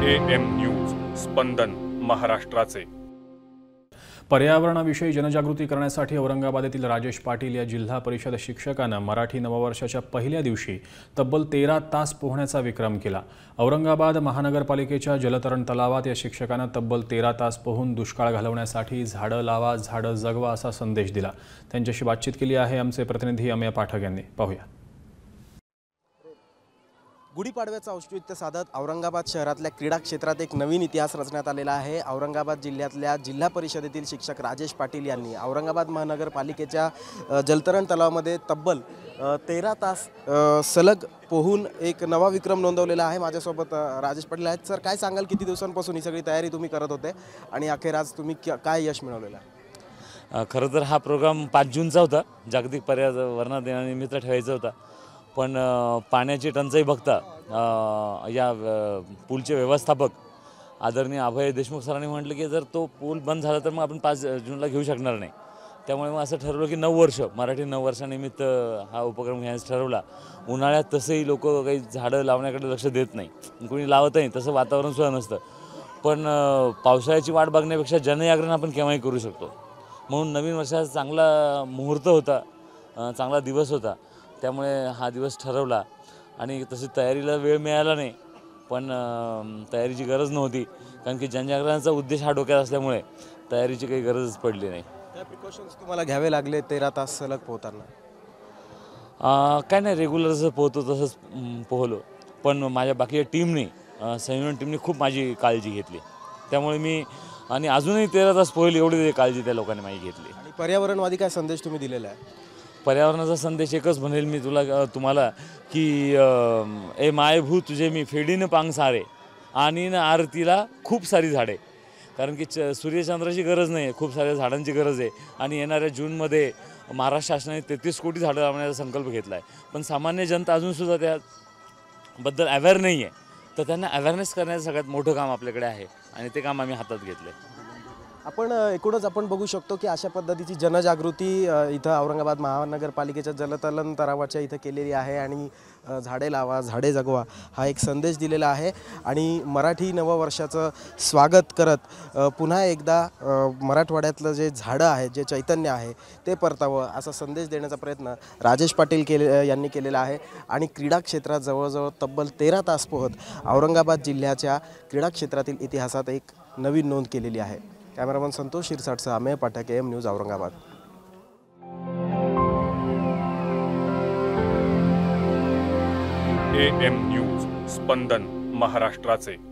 ए M news स्पंदन महाराष्ट्राचे. पर्यावरणाविषयी जनजागृती करण्यासाठी औरंगाबाद येथील राजेश पाटील या जिल्हा परिषद शिक्षकानं मराठी नववर्षाच्या पहिल्या दिवशी तब्बल तेरा तास पोहण्याचा विक्रम केला. औरंगाबाद महानगरपालिकेच्या जलतरण तलावात या शिक्षकानं तब्बल तेरा तास पोहून दुष्काळ घालवण्यासाठी झाडं लावा झाडं जगवा असा संदेश दिला. त्यांच्याशी बातचीत केली आहे आमचे प्रतिनिधी अमय पाठक यांनी. पाहूया. गुढीपाडव्याचं औचित्य साधत औरंगाबाद शहरातल्या क्रीडा क्षेत्रात एक नवीन इतिहास रचण्यात आलेला आहे. औरंगाबाद जिल्ह्यातल्या जिल्हा परिषदेतील शिक्षक राजेश पाटील यांनी औरंगाबाद महानगरपालिकेच्या जलतरण तलावामध्ये तब्बल तेरा तास सलग पोहून एक नवा विक्रम नोंदवलेला आहे. माझ्यासोबत राजेश पाटील आहेत. सर काय सांगाल किती दिवसांपासून ही सगळी तयारी तुम्ही करत होते आणि अखेर आज तुम्ही काय यश मिळवलेलं आहे? खरं तर हा प्रोग्राम पाच जूनचा होता. जागतिक पर्यावरण दिनानिमित्त ठेवायचा होता. पण पाण्याची टंचाई बघता या पूलचे व्यवस्थापक आदरणीय अभय देशमुख सरांनी म्हटलं की जर तो पूल बंद झाला तर मग आपण पाच जूनला घेऊ शकणार नाही. त्यामुळे मग असं ठरवलं की नऊ वर्ष मराठी नऊ वर्षानिमित्त हा उपक्रम घ्यायचा ठरवला. उन्हाळ्यात तसंही लोक काही झाडं लावण्याकडे लक्ष देत नाही. कोणी लावत नाही तसं वातावरणसुद्धा नसतं. पण पावसाळ्याची वाट बघण्यापेक्षा जनजागरण आपण केव्हाही करू शकतो. म्हणून नवीन वर्षाचा चांगला मुहूर्त होता चांगला दिवस होता. त्यामुळे हा दिवस ठरवला. आणि तशी तयारीला वेळ मिळाला नाही. पण तयारीची गरज नव्हती. कारण की जनजागरणाचा उद्देश हा डोक्यात असल्यामुळे तयारीची काही गरजच पडली नाही. काय प्रिकॉशन्स तुम्हाला घ्यावे लागले तेरा तास सलग पोहताना? काय नाही रेग्युलर जसं पोहतो तसंच पोहलो पण माझ्या बाकीच्या टीमने संयोजन टीमने खूप माझी काळजी घेतली. त्यामुळे मी आणि अजूनही तेरा तास पोहेल एवढी काळजी त्या लोकांनी माझी घेतली. आणि पर्यावरणवादी काय संदेश तुम्ही दिलेला आहे? पर्यावरणाचा संदेश एकच म्हणेल मी तुला तुम्हाला की ए मायभू तुझे मी फेडीनं पांग सारे आणि न आरतीला खूप सारी झाडे. कारण की च सूर्यचंद्राची गरज नाही आहे खूप साऱ्या झाडांची गरज आहे. आणि येणाऱ्या जूनमध्ये महाराष्ट्र शासनाने तेहतीस कोटी झाडं लावण्याचा संकल्प घेतला आहे पण सामान्य जनता अजूनसुद्धा त्याबद्दल अवेअर नाही आहे तर त्यांना अवेअरनेस करण्याचं सगळ्यात मोठं काम आपल्याकडे आहे आणि ते काम आम्ही हातात घेतलं आपण एकूणच आपण बघू शकतो की अशा पद्धतीची जनजागृती इथं औरंगाबाद महानगरपालिकेच्या जलतलन तलावाच्या इथं केलेली आहे आणि झाडे लावा झाडे जगवा हा एक संदेश दिलेला आहे. आणि मराठी नववर्षाचं स्वागत करत पुन्हा एकदा मराठवाड्यातलं जे झाडं आहे जे चैतन्य आहे ते परतावं असा संदेश देण्याचा प्रयत्न राजेश पाटील केले यांनी केलेला आहे. आणि क्रीडा क्षेत्रात जवळजवळ तब्बल तेरा तास पोहत औरंगाबाद जिल्ह्याच्या क्रीडा क्षेत्रातील इतिहासात एक नवीन नोंद केलेली आहे. Cameraman Santosh शिरसाटसह Amey Pathak M News Aurangabad. A M News स्पंदन महाराष्ट्राचे.